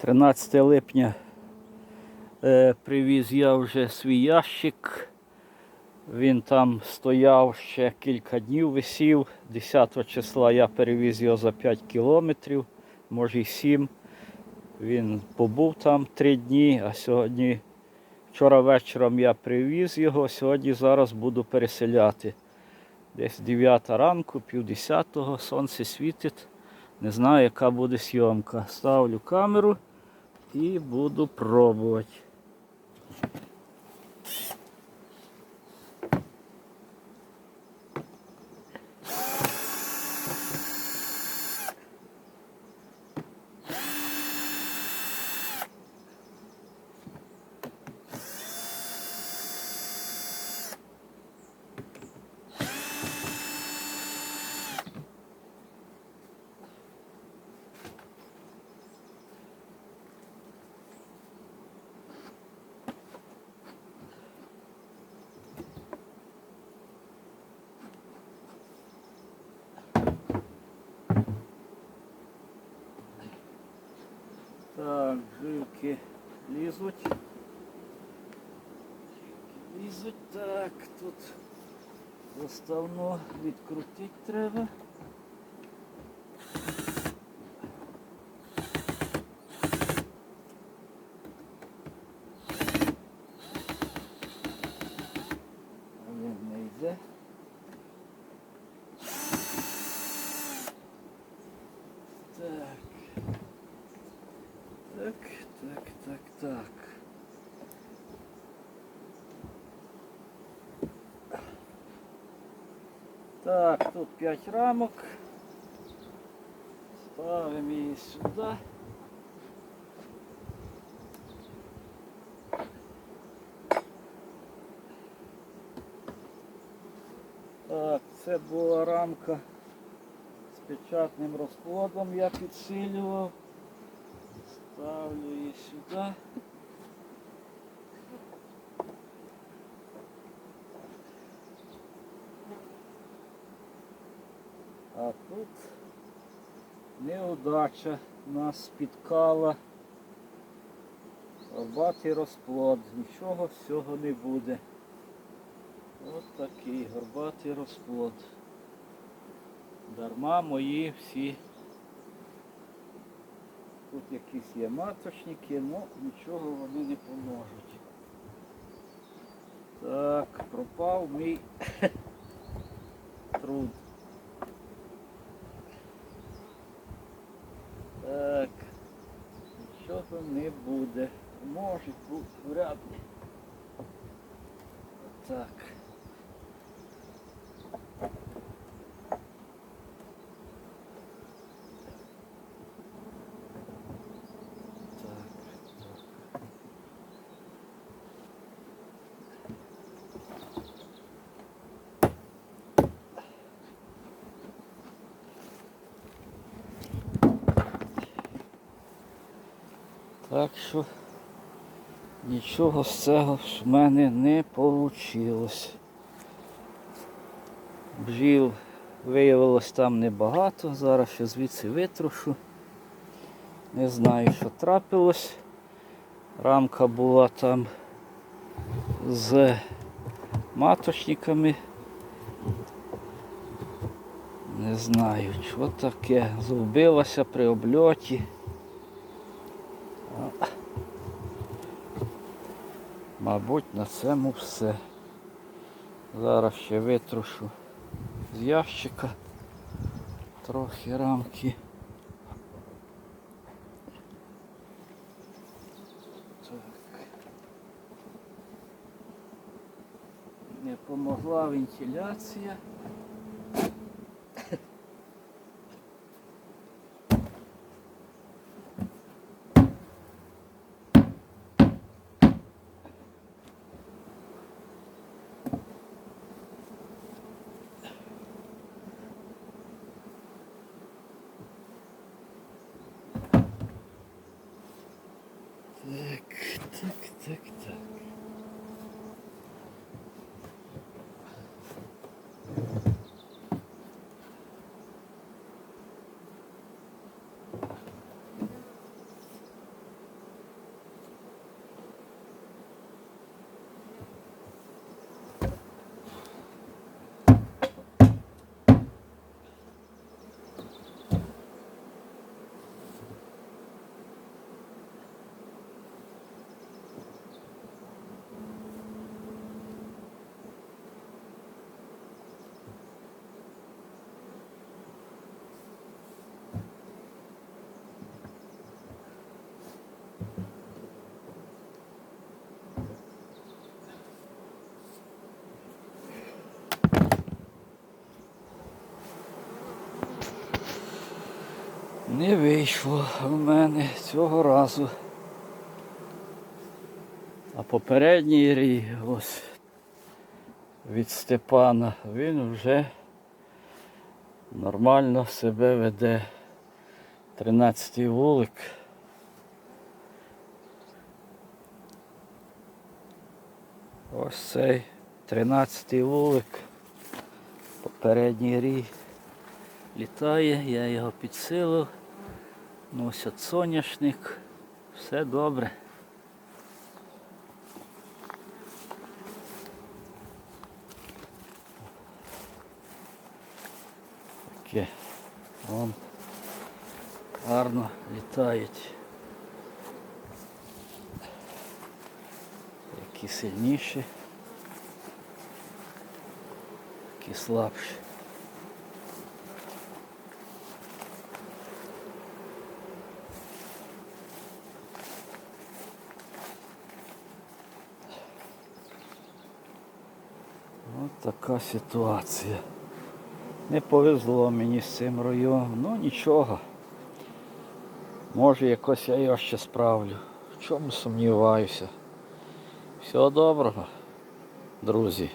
13 липня е, привіз я вже свій ящик. Він там стояв ще кілька днів, висів. 10 числа я перевіз його за 5 кілометрів, може й 7. Він побув там 3 дні, а сьогодні, вчора вечором я привіз його, сьогодні зараз буду переселяти. Десь 9 ранку, пів 10, сонце світить. Не знаю, яка буде зйомка. Ставлю камеру і буду пробувати. Так, жилки лізуть. Лізуть так, тут заставно відкрутити треба. Але не йде. Так. Так, так, так, так. Так, тут 5 рамок. Ставимо її сюди. Так, це була рамка з печатним розплодом, я підсилював. Ставлю її сюди. А тут неудача нас спіткала. Горбатий розплод, нічого з цього не буде. Ось такий горбатий розплод. Дарма мої всі Тут якісь є маточники, але нічого вони не поможуть. Так, пропав мій труд. Так, нічого не буде. Може вряд ли. Так, Так що нічого з цього в мене не вийшло. Бджіл виявилось там небагато, зараз ще звідси витрушу. Не знаю, що трапилось. Рамка була там з маточниками. Не знаю, що таке. Зубилася при обльоті. Мабуть, на цьому все. Зараз ще витрушу з ящика трохи рамки. Так. Не помогла вентиляція. Так, так, так, так. Не вийшло в мене цього разу. А попередній рій ось від Степана він вже нормально себе веде. 13-й вулик. Ось цей 13-й вулик. Попередній рій літає, я його підсилив. Носять соняшник. Все добре. Таке. Вон гарно літають. Які сильніші, які слабші. Ось така ситуація. Не повезло мені з цим районом, ну нічого. Може якось я його ще справлю. В чому сумніваюся. Всього доброго, друзі.